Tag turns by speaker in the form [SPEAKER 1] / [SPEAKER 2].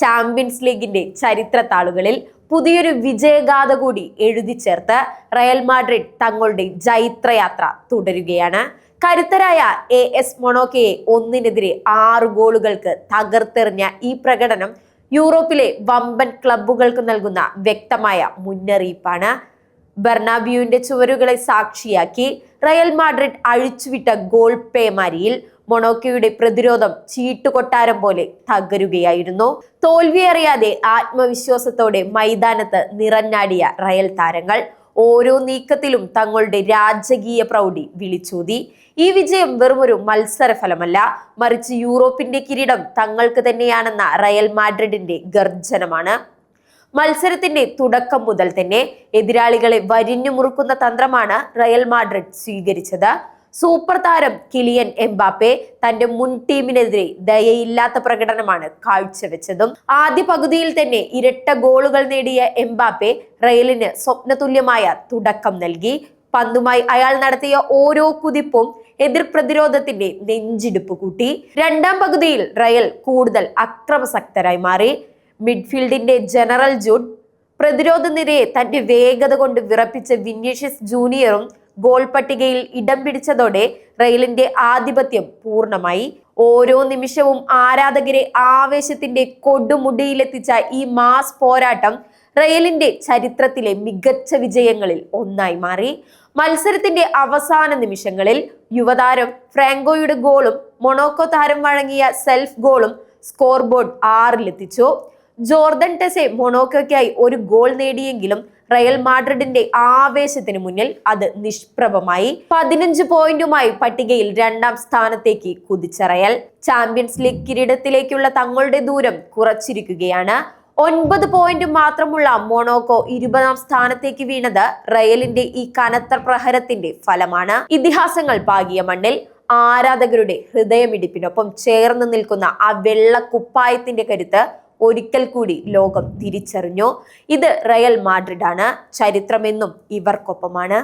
[SPEAKER 1] Champions ലീഗിന്റെ ചരിത്ര താളുകളിൽ പുതിയൊരു വിജയഗാഥ കൂടി എഴുതി ചേർത്ത് റയൽ മാഡ്രിഡ് തങ്ങളുടെ ജൈത്രയാത്ര തുടരുകയാണ്. കരുത്തരായ എ എസ് മൊണോക്കയെ ഒന്നിനെതിരെ ആറ് ഗോളുകൾക്ക് തകർത്തെറിഞ്ഞ ഈ പ്രകടനം യൂറോപ്പിലെ വമ്പൻ ക്ലബ്ബുകൾക്ക് നൽകുന്ന വ്യക്തമായ മുന്നറിയിപ്പാണ്. ബെർണാബ്യുവിന്റെ ചുവരുകളെ സാക്ഷിയാക്കി റയൽ മാഡ്രിഡ് അഴിച്ചുവിട്ട ഗോൾ പേമാരിയിൽ മൊണോക്കയുടെ പ്രതിരോധം ചീട്ടുകൊട്ടാരം പോലെ തകരുകയായിരുന്നു. തോൽവിയറിയാതെ ആത്മവിശ്വാസത്തോടെ മൈതാനത്ത് നിറഞ്ഞാടിയ റയൽ താരങ്ങൾ ഓരോ നീക്കത്തിലും തങ്ങളുടെ രാജകീയ പ്രൗഢി വിളിച്ചൂതി. ഈ വിജയം വെറുമൊരു മത്സരഫലമല്ല മറിച്ച് യൂറോപ്പിന്റെ കിരീടം തങ്ങൾക്ക് തന്നെയാണെന്ന റയൽ മാഡ്രിഡിന്റെ ഗർജനമാണ് മത്സരത്തിന്റെ തുടക്കം മുതൽ തന്നെ എതിരാളികളെ വരിഞ്ഞു മുറുക്കുന്ന തന്ത്രമാണ് റയൽ മാഡ്രിഡ് സ്വീകരിച്ചത്. സൂപ്പർ താരം കിലിയൻ എംബാപ്പെ തന്റെ മുൻ ടീമിനെതിരെ ദയയില്ലാത്ത പ്രകടനമാണ് കാഴ്ചവെച്ചതും. ആദ്യ പകുതിയിൽ തന്നെ ഇരട്ട ഗോളുകൾ നേടിയ എംബാപ്പെ റയലിന് സ്വപ്നതുല്യമായ തുടക്കം നൽകി. പന്തുമായി അയാൾ നടത്തിയ ഓരോ കുതിപ്പും എതിർ പ്രതിരോധത്തിന്റെ നെഞ്ചിടിപ്പ് കൂട്ടി. രണ്ടാം പകുതിയിൽ റയൽ കൂടുതൽ അക്രമസക്തരായി മാറി. മിഡ്ഫീൽഡിന്റെ ജനറൽ ജൂഡ് പ്രതിരോധ നിരയെ തന്റെ വേഗത കൊണ്ട് വിറപ്പിച്ച വിന്യഷ്യസ് ജൂനിയറും ഗോൾ പട്ടികയിൽ ഇടം പിടിച്ചതോടെ റെയിലിന്റെ ആധിപത്യം പൂർണമായി. ഓരോ നിമിഷവും ആരാധകരെ ആവേശത്തിന്റെ കൊടുമുടിയിലെത്തിച്ച ഈ മാസ് പോരാട്ടം റയലിന്റെ ചരിത്രത്തിലെ മികച്ച വിജയങ്ങളിൽ ഒന്നായി മാറി. മത്സരത്തിന്റെ അവസാന നിമിഷങ്ങളിൽ യുവതാരം ഫ്രാങ്കോയുടെ ഗോളും മൊണോക്കോ താരം വഴങ്ങിയ സെൽഫ് ഗോളും സ്കോർ ബോർഡ് ആറിലെത്തിച്ചു. ജോർദൻ ടെസെ മൊണോക്കോയ്ക്കായി ഒരു ഗോൾ നേടിയെങ്കിലും റയൽ മാഡ്രിഡിന്റെ ആവേശത്തിന് മുന്നിൽ അത് നിഷ്പ്രഭമായി. പതിനഞ്ച് പോയിന്റുമായി പട്ടികയിൽ രണ്ടാം സ്ഥാനത്തേക്ക് കുതിച്ചറയൽ ചാമ്പ്യൻസ് ലീഗ് കിരീടത്തിലേക്കുള്ള തങ്ങളുടെ ദൂരം കുറച്ചിരിക്കുകയാണ്. ഒൻപത് പോയിന്റ് മാത്രമുള്ള മൊണോക്കോ ഇരുപതാം സ്ഥാനത്തേക്ക് വീണത് റയലിന്റെ ഈ കനത്ത പ്രഹരത്തിന്റെ ഫലമാണ്. ഇതിഹാസങ്ങൾ പാകിയ മണ്ണിൽ ആരാധകരുടെ ഹൃദയമിടിപ്പിനൊപ്പം ചേർന്ന് നിൽക്കുന്ന ആ വെള്ള കുപ്പായത്തിന്റെ കരുത്ത് ഒരിക്കൽ കൂടി ലോകം തിരിച്ചറിഞ്ഞു. ഇത് റയൽ മാഡ്രിഡാണ്. ചരിത്രമെന്നും ഇവർക്കൊപ്പമാണ്.